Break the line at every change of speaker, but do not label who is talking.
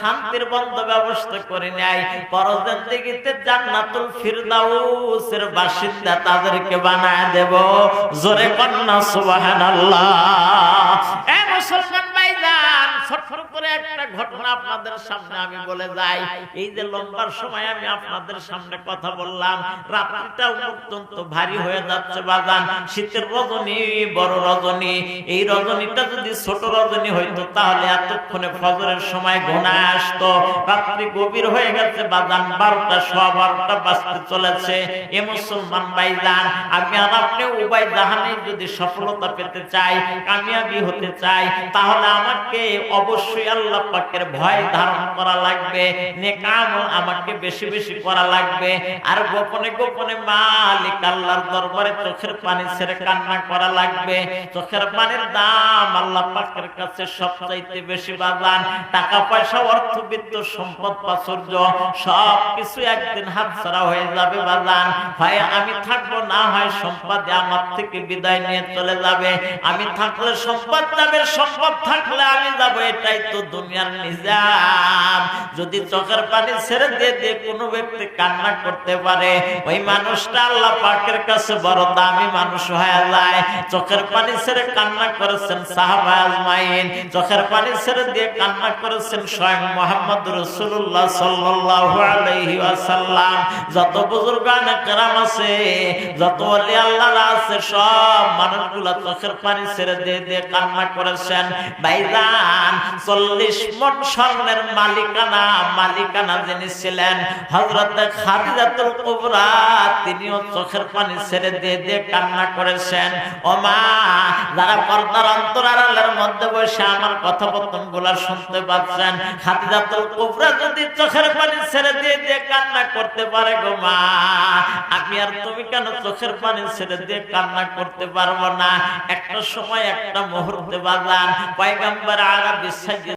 শান্তির বন্ধ ব্যবস্থা করে নেয়। পরজিন্দিগিতে জান্নাতুল ফিরদাউসের বাসিন্দা তাদেরকে বানায় দেব। জোরে কন্যা, সুবহানাল্লাহ। এ মুসলমান শীতের রজনী, বড় রজনী। এই রজনীটা যদি ছোট রজনী হইতো, তাহলে এতক্ষণে ফজরের সময় ঘনা আসতো। রাত্রি গভীর হয়ে গেছে বাজান, বারোটা, সোয়া বারোটা বাজতে চলেছে। এ মুসলমান ভাইজান, আমি আর আপনি উভয় জাহানে যদি সফলতা পেতে চাই, কামিয়াবি হতে চাই, তাহলে আমাকে অবশ্যই আল্লাহ পাকের ভয় ধারণ করা লাগবে নেকাম আমাকে বেশি বেশি করা লাগবে। আর গোপনে গোপনে মালিক আল্লাহর দরবারে চোখের পানি ছেড়ে কান্না করা লাগবে। চোখের পানির দাম আল্লাহ পাকের কাছে সবচাইতে বেশি বাজান টাকা পয়সা অর্থবিত্ত সম্পদ, প্রাচুর্য সব কিছু একদিন হাত ছাড়া হয়ে যাবে বাজান হয় আমি থাকব না হয় সম্পদ আমার থেকে বিদায় নিয়ে চলে যাবে। আমি থাকলে সম্পদ যাবে, সম্পদ থাকলে আমি যাব। এটাই তো দুনিয়ার নিজাম। যদি চোখের পানি ছেড়ে দিয়ে দিয়ে কোনো ব্যক্তি কান্না করতে পারে, ওই মানুষটা আল্লাহ পাকের কাছে বড় দামি মানুষ হয়ে যায়। চোখের পানি ছেড়ে কান্না করেছেন সাহাবা আজমাইন। চোখের পানি ছেড়ে দিয়ে কান্না করেছেন স্বয়ং মোহাম্মদ রসুল্লাহ সাল্লাল্লাহু আলাইহি ওয়াসাল্লাম। যত বুজুর্গান কেরাম আছে, যত ওলি আল্লাহ আছে, সব মানুষগুলা চোখের পানি ছেড়ে দিয়ে দিয়ে কান্না করেছেন। ভাইজান চল্লিশ মন স্বর্ণের মালিকানা মালিকানা যিনি ছিলেন হজরত খাদিজাতুল কুবরা, তিনিও চোখের পানি ছেড়ে দিয়ে দিয়ে কান্না করেছেন। ও মা যারা পর্দার অন্তরালের মধ্যে বসে আমার কথোপকথনগুলা শুনতে পাচ্ছেন, খাদিজাতুল কুবরা যদি চোখের পানি ছেড়ে দিয়ে দিয়ে কান্না করতে পারে গো মা আমি আর তুমি কেন চোখের পানি ছেড়ে দিয়ে কান্না করতে পারব না? একটা সময়, একটা মুহূর্তে বাজান। পাইগাম্বার আর বিশ্বাস